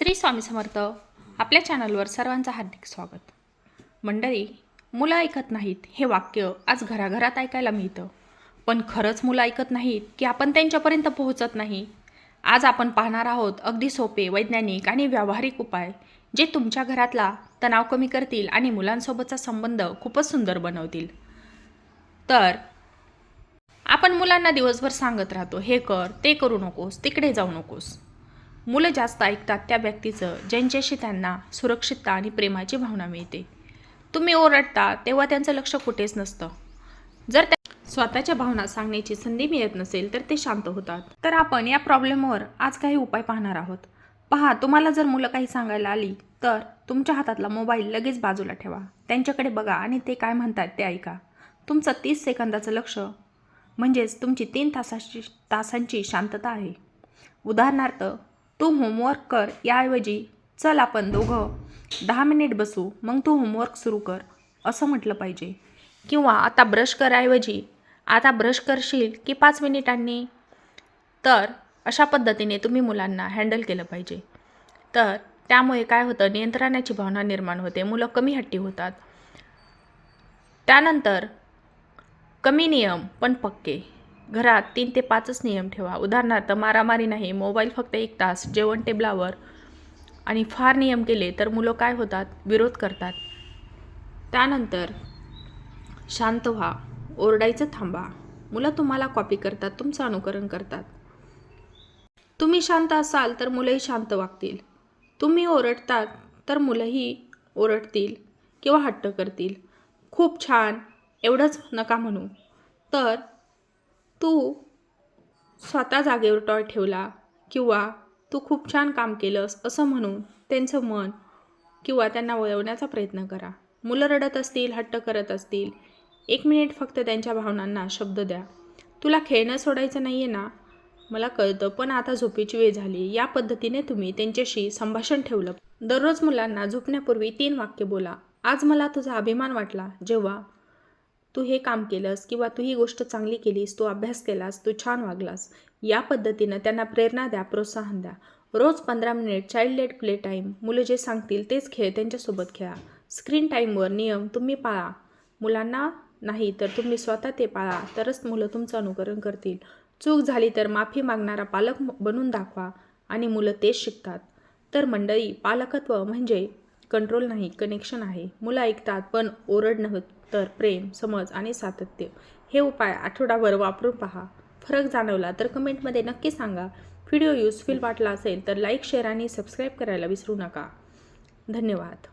श्री स्वामी समर्थ आपल्या चॅनलवर सर्वांचं हार्दिक स्वागत. मंडळी मुलं ऐकत नाहीत हे वाक्य आज घराघरात ऐकायला मिळतं. पण खरंच मुलं ऐकत नाहीत की आपण त्यांच्यापर्यंत पोहोचत नाही. आज आपण पाहणार आहोत अगदी सोपे वैज्ञानिक आणि व्यावहारिक उपाय जे तुमच्या घरातला तणाव कमी करतील आणि मुलांसोबतचा संबंध खूपच सुंदर बनवतील. तर आपण मुलांना दिवसभर सांगत राहतो हे कर ते करू नकोस तिकडे जाऊ नकोस. मुलं जास्त ऐकतात त्या व्यक्तीचं ज्यांच्याशी त्यांना सुरक्षितता आणि प्रेमाची भावना मिळते. तुम्ही ओरडता तेव्हा त्यांचं लक्ष कुठेच नसतं. जर त्या स्वतःच्या भावना सांगण्याची संधी मिळत नसेल तर ते शांत होतात. तर आपण या प्रॉब्लेमवर आज काही उपाय पाहणार आहोत. पहा तुम्हाला जर मुलं काही सांगायला आली तर तुमच्या हातातला मोबाईल लगेच बाजूला ठेवा. त्यांच्याकडे बघा आणि ते काय म्हणतात ते ऐका. तुमचं तीस सेकंदाचं लक्ष म्हणजेच तुमची तीन तासाची तासांची शांतता आहे. उदाहरणार्थ तू होमवर्क कर याऐवजी चल आपण दोघं. दहा मिनिट बसू मग तू होमवर्क सुरू कर असं म्हटलं पाहिजे. किंवा आता ब्रश कराऐवजी आता ब्रश करशील की पाच मिनिटांनी तर अशा पद्धतीने तुम्ही मुलांना हँडल केलं पाहिजे. तर त्यामुळे काय होतं नियंत्रणाची भावना निर्माण होते मुलं कमी हट्टी होतात. त्यानंतर कमी नियम पण पक्के. घरात तीन ते पाचच नियम ठेवा. उदाहरणार्थ मारामारी नाही मोबाईल फक्त एक तास जेवण टेबलावर आणि फार नियम केले तर मुलं काय होतात? विरोध करतात. त्यानंतर शांत व्हा. ओरडायचं थांबा. मुलं तुम्हाला कॉपी करतात तुमचं अनुकरण करतात. तुम्ही शांत असाल तर मुलंही शांत वागतील. तुम्ही ओरडतात तर मुलंही ओरडतील किंवा हट्ट करतील. खूप छान. एवढंच नका म्हणू. तर तू स्वतः जागेवर टॉय ठेवला किंवा तू खूप छान काम केलंस असं म्हणून त्यांचं मन किंवा त्यांना वळवण्याचा प्रयत्न करा. मुलं रडत असतील हट्ट करत असतील एक मिनिट फक्त त्यांच्या भावनांना शब्द द्या. तुला खेळणं सोडायचं नाही आहे ना? मला कळतं पण आता झोपेची वेळ झाली. या पद्धतीने तुम्ही त्यांच्याशी संभाषण ठेवलं. दररोज मुलांना झोपण्यापूर्वी तीन वाक्य बोला. आज मला तुझा अभिमान वाटला. जेव्हा तू हे काम केलंस किंवा तू ही गोष्ट चांगली केलीस तू अभ्यास केलास तू छान वागलास या पद्धतीनं त्यांना प्रेरणा द्या प्रोत्साहन द्या. रोज पंधरा minute child let play time मुलं जे सांगतील तेच खेळ त्यांच्यासोबत खेळा. स्क्रीन टाईमवर नियम तुम्ही पाळा. मुलांना नाही तर तुम्ही स्वतः ते पाळा. तरच मुलं तुमचं अनुकरण करतील. चूक झाली तर माफी मागणारा पालक बनून दाखवा आणि मुलं तेच शिकतात. तर मंडळी पालकत्व म्हणजे कंट्रोल नाही कनेक्शन आहे. मुलं ऐकतात पण ओरडणं तर प्रेम समज आणि सातत्य. हे उपाय आठवडाभर वापरून पहा. फरक जाणवला तर कमेंटमध्ये नक्की सांगा. व्हिडिओ युजफुल वाटला असेल तर लाईक शेअर आणि सबस्क्राईब करायला विसरू नका. धन्यवाद.